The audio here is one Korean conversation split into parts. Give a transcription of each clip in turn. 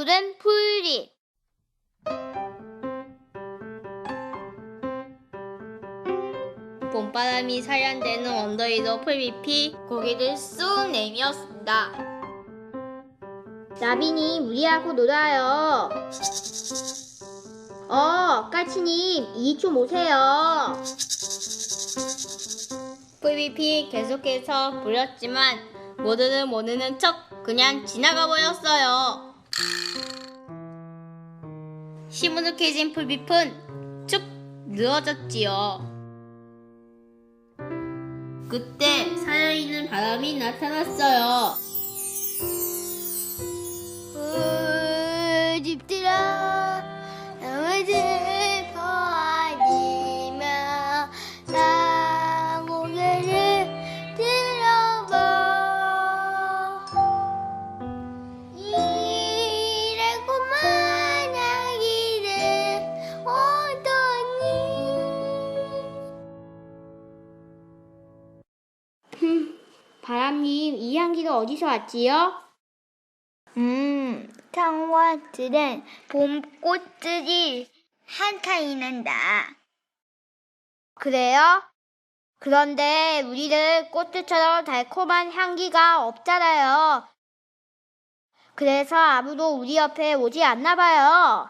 푸른 풀잎 봄바람이 살ян되는 언더위로 풀잎이 고개를 쑥 내밀었습니다. 나비님 우리하고 놀아요. 어, 까치님 이리 좀 오세요. 풀잎이 계속해서 부렸지만 모두는 모르는 척 그냥 지나가 버렸어요. 시무룩해진 풀잎은 축 늘어졌지요. 그때 살아있는 바람이 나타났어요. 바람님 이 향기가 어디서 왔지요? 음, 청와들은 봄꽃들이 한타이 난다. 그래요? 그런데 우리는 꽃들처럼 달콤한 향기가 없잖아요. 그래서 아무도 우리 옆에 오지 않나 봐요.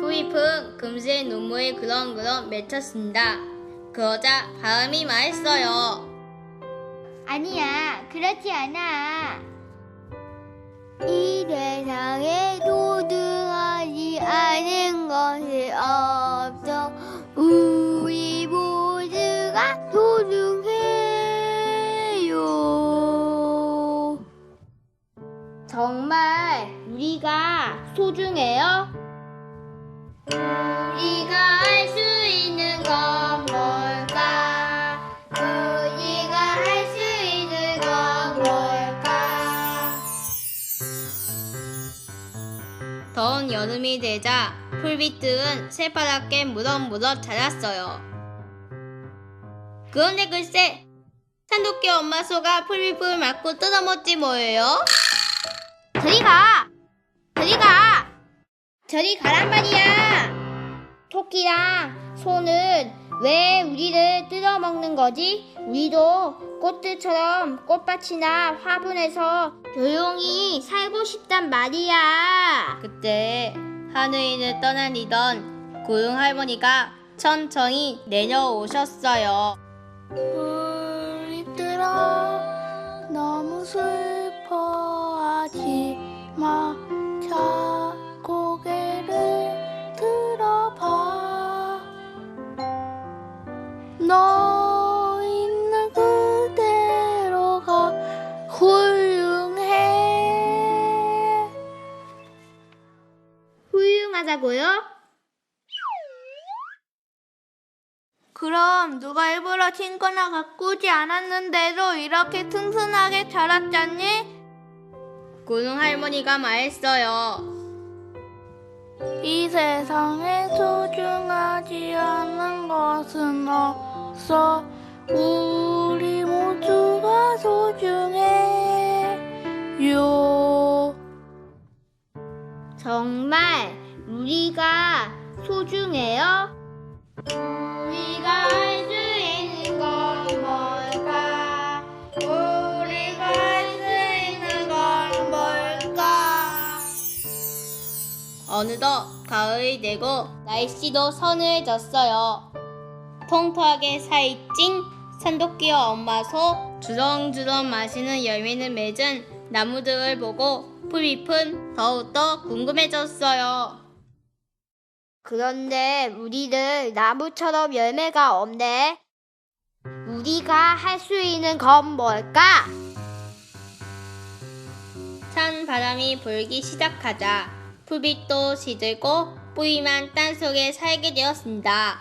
풀잎은 금세 눈물이 그렁그렁 맺혔습니다. 그러자 바람이 말했어요. 아니야, 그렇지 않아. 이 세상에 도등하지 않은 것이 없어. 우리 모두가 소중해요. 정말 우리가 소중해요? 더운 여름이 되자 풀빛들은 새파랗게 무럭무럭 자랐어요. 그런데 글쎄, 산도끼 엄마 소가 풀빛을 맞고 뜯어먹지 뭐예요? 저리 가! 저리 가! 저리 가란 말이야! 토끼랑 소는 왜 우리를 뜯어먹는 거지? 우리도 꽃들처럼 꽃밭이나 화분에서 조용히 살고 싶단 말이야. 그때 하늘을 떠나니던 고용 할머니가 천천히 내려오셨어요. 우리들아 너무 슬퍼하지 마. 훌륭하다고요? 그럼 누가 일부러 튕거나 가꾸지 않았는데도 이렇게 튼튼하게 자랐잖니? 고용 할머니가 말했어요. 이 세상에 소중하지 않은 것은 없어. 우리 모두가 소중해요. 정말 우리가 소중해요? 우리가 할 수 있는 건 뭘까? 우리가 할 수 있는 건 뭘까? 어느덧 가을이 되고 날씨도 서늘해졌어요. 통통하게 살찐 산도끼와 엄마 소 주렁주렁 마시는 열매는 맺은 나무들을 보고 풀잎은 더욱더 궁금해졌어요. 그런데 우리는 나무처럼 열매가 없네. 우리가 할 수 있는 건 뭘까? 찬 바람이 불기 시작하자 풀빛도 시들고 뿌이만 땅속에 살게 되었습니다.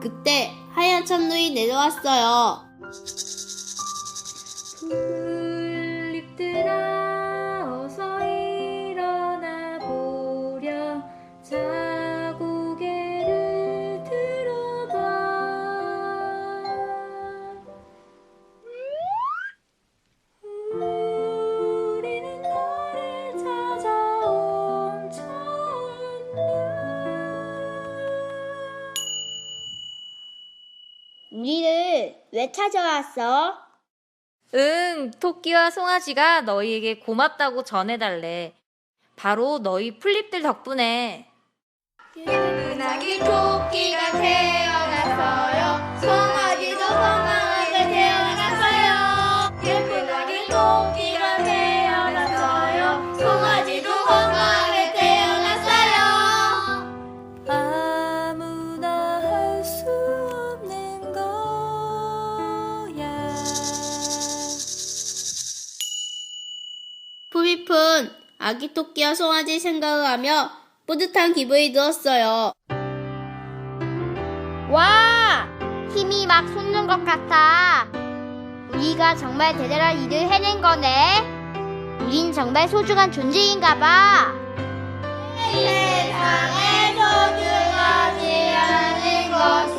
그때 하얀 천눈이 내려왔어요. 왜 찾아왔어? 응, 토끼와 송아지가 너희에게 고맙다고 전해달래. 바로 너희 풀립들 덕분에. 은하기 토끼가 아기 토끼와 송아지 생각을 하며 뿌듯한 기분이 들었어요. 와! 힘이 막 솟는 것 같아. 우리가 정말 대단한 일을 해낸 거네. 우린 정말 소중한 존재인가 봐. 세상에 소중하지 않은 것.